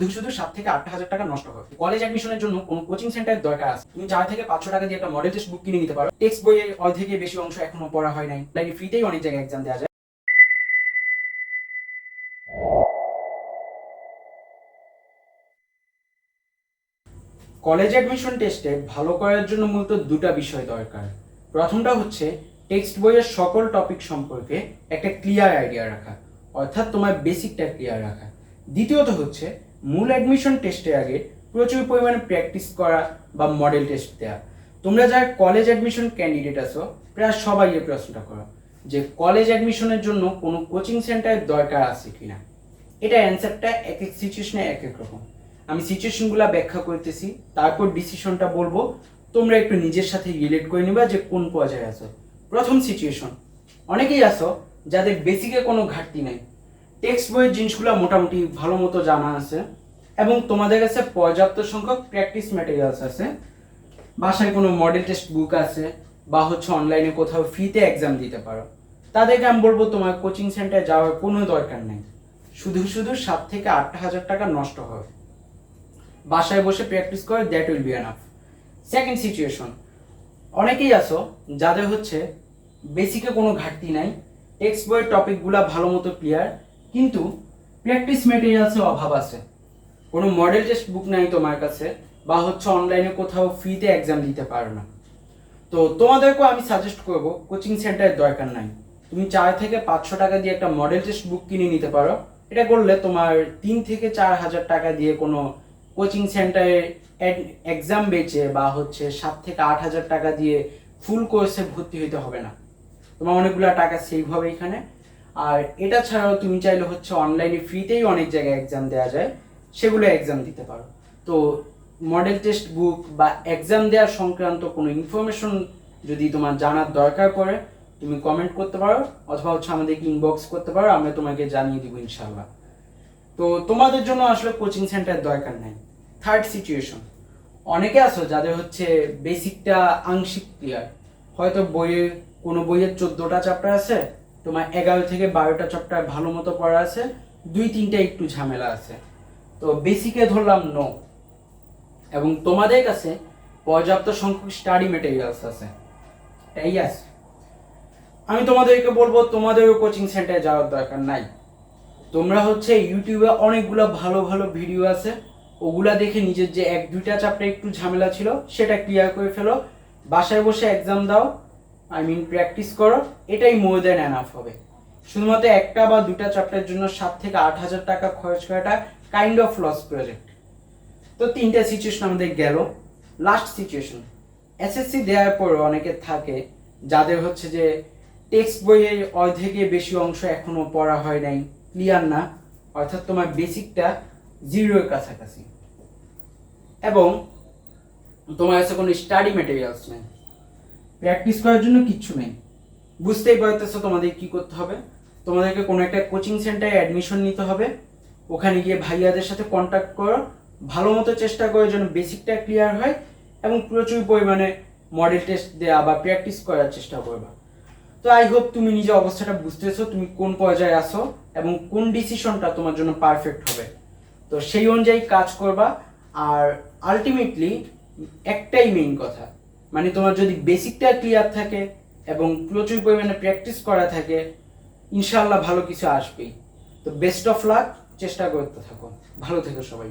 শুধু শুধু সাত থেকে আট হাজার টাকা নষ্ট হবে কলেজ অ্যাডমিশনের জন্য কোনো কোচিং সেন্টারের দরকার আছে। তুমি চার থেকে পাঁচশো টাকা দিয়ে একটা মডেল টেস্ট বুক কিনে নিতে পারো। টেক্সট বইয়ের অর্ধেকে বেশি অংশ এখনও পড়া হয় নাই। লাইক ফ্রিতেই অনেক জায়গায় এক্সাম দেওয়া যায়। কলেজ অ্যাডমিশন টেস্টে ভালো করার জন্য মূলত দুটা বিষয় দরকার। প্রথমটা হচ্ছে টেক্সট বইয়ের সকল টপিক সম্পর্কে একটা ক্লিয়ার আইডিয়া রাখা। অর্থাৎ তোমার বেসিকটা ক্লিয়ার রাখা। দ্বিতীয়ত হচ্ছে মূল অ্যাডমিশন টেস্টের আগে প্রচুর পরিমাণে প্র্যাকটিস করা বা মডেল টেস্ট দেওয়া তোমরা যারা কলেজ অ্যাডমিশন ক্যান্ডিডেট আছো, প্রায় সবাই এই প্রশ্নটা করো যে কলেজ অ্যাডমিশনের জন্য কোনো কোচিং সেন্টারের দরকার আছে কিনা। এটা অ্যান্সারটা এক এক সিচুয়েশনে এক এক রকম। আমি সিচুয়েশনগুলো ব্যাখ্যা করতেছি, তারপর ডিসিশনটা বলব। তোমরা একটু নিজের সাথে রিলেট করে নিবা যে কোন পর্যায়ে আছো। প্রথম সিচুয়েশন অনেকেই আছো যাদের বেসিকে কোনো ঘাটতি নেই। টেক্সট বইয়ের জিনিসগুলো মোটামুটি ভালো মতো জানা আছে। এবং তোমাদের কাছে পর্যাপ্ত সংখ্যক প্র্যাকটিস ম্যাটেরিয়ালস আছে। বাসায় কোনো মডেল টেস্ট বুক আছে বা হচ্ছে অনলাইনে কোথাও ফ্রিতে এক্সাম দিতে পারো। তাদেরকে আমি বলব তোমার কোচিং সেন্টারে যাওয়ার কোনো দরকার নেই। শুধু শুধু সাত থেকে আট হাজার টাকা নষ্ট হবে। বাসায় বসে প্র্যাকটিস করে that will be enough second situation অনেকেই আছো যাদের হচ্ছে বেসিকে কোনো ঘাটতি নাই টেক্সট বইয়ের টপিকগুলো ভালো মতো ক্লিয়ার কিন্তু প্র্যাকটিস মেটেরিয়ালসের অভাব আছে। কোনো মডেল টেস্ট বুক নাই তোমার কাছে, বা হচ্ছে অনলাইনে কোথাও ফ্রিতে এক্সাম দিতে পারো না। তো তোমাদেরকেও আমি সাজেস্ট করব কোচিং সেন্টারের দরকার নাই। তুমি চার থেকে পাঁচশো টাকা দিয়ে একটা মডেল টেস্ট বুক কিনে নিতে পারো। এটা করলে তোমার তিন থেকে চার হাজার টাকা দিয়ে কোনো কোচিং সেন্টারে এক্সাম বেচে বা হচ্ছে সাত থেকে আট হাজার টাকা দিয়ে ফুল কোর্সে ভর্তি হইতে হবে না। তোমার অনেকগুলো টাকা সেভ হবে এখানে। আর এটা ছাড়াও তুমি চাইলে হচ্ছে অনলাইনে ফ্রিতেই অনেক জায়গায় এক্সাম দেওয়া যায়। সেগুলো এক্সাম দিতে পারো। তো মডেল টেস্ট বুক বা এক্সাম দেওয়ার সংক্রান্ত কোনো ইনফরমেশন যদি তোমার জানার দরকার পড়ে, তুমি কমেন্ট করতে পারো অথবা হচ্ছে আমাদেরকে ইনবক্স করতে পারো, আমরা তোমাকে জানিয়ে দিব ইনশাল্লাহ তো তোমাদের জন্য আসলে কোচিং সেন্টার দরকার নাই। থার্ড সিচুয়েশন অনেকে আছো যাদের হচ্ছে বেসিকটা আংশিক ক্লিয়ার হয়তো বইয়ের কোনো বইয়ের চোদ্দোটা চ্যাপ্টার আছে, তোমার এগারো থেকে বারোটা চ্যাপ্টার ভালো মতো পড়া আছে, দুই তিনটা একটু ঝামেলা আছে। তো বেসিকে ধরলাম নো এবং তোমাদের কাছে পর্যাপ্ত সংখ্যক স্টাডি মেটেরিয়ালস আছে। এই আছে আমি তোমাদেরকে বলব, তোমাদেরও কোচিং সেন্টারে যাওয়ার দরকার নাই। তোমরা হচ্ছে ইউটিউবে অনেকগুলো ভালো ভালো ভিডিও আছে। ওগুলা দেখে নিজের যে এক, দুইটা চ্যাপ্টার একটু ঝামেলা ছিল, সেটা ক্লিয়ার করে ফেলো। বাসায় বসে এক্সাম দাও। আই মিন প্র্যাকটিস করো। এটাই মোর দেন এনাফ হবে। শুধুমাত্র একটা বা দুটা চ্যাপ্টারের জন্য সাত থেকে আট হাজার টাকা খরচ করাটা কাইন্ড অফ লস প্রজেক্ট তো তিনটা সিচুয়েশন আমাদের গেল। লাস্ট সিচুয়েশন এসএসসি দেওয়ার পর অনেকে থাকে যাদের হচ্ছে যে টেক্সট বইয়ের অর্ধেকে বেশি অংশ এখনও পড়া হয় নাই ক্লিয়ার না। অর্থাৎ তোমার বেসিকটা জিরোর কাছাকাছি। এবং তোমার কাছে কোনো স্টাডি ম্যাটেরিয়ালস নেই। প্র্যাকটিস করার জন্য কিচ্ছু নেই। বুঝতেই পারতেছো তোমাদের কি করতে হবে। তোমাদেরকে কোনো একটা কোচিং সেন্টারে অ্যাডমিশন নিতে হবে। ওখানে গিয়ে ভাইয়াদের সাথে কন্ট্যাক্ট করো ভালো মতো চেষ্টা করে যেন বেসিকটা ক্লিয়ার হয় এবং প্রচুর পরিমাণে মডেল টেস্ট দেওয়া বা প্র্যাকটিস করার চেষ্টা করবা। তো আই হোপ তুমি নিজে অবস্থাটা বুঝতেছো, তুমি কোন পর্যায়ে আসো এবং কোন ডিসিশনটা তোমার জন্য পারফেক্ট হবে। তো সেই অনুযায়ী কাজ করবা, আর আলটিমেটলি একটাই মেইন কথা মানে তোমার যদি বেসিকটা ক্লিয়ার থাকে এবং প্রচুর পরিমাণে প্র্যাকটিস করা থাকে, ইনশাআল্লাহ ভালো কিছু আসবেই। তো বেস্ট অফ লাক চেষ্টা করতে থাকুন। ভালো থেকো সবাই।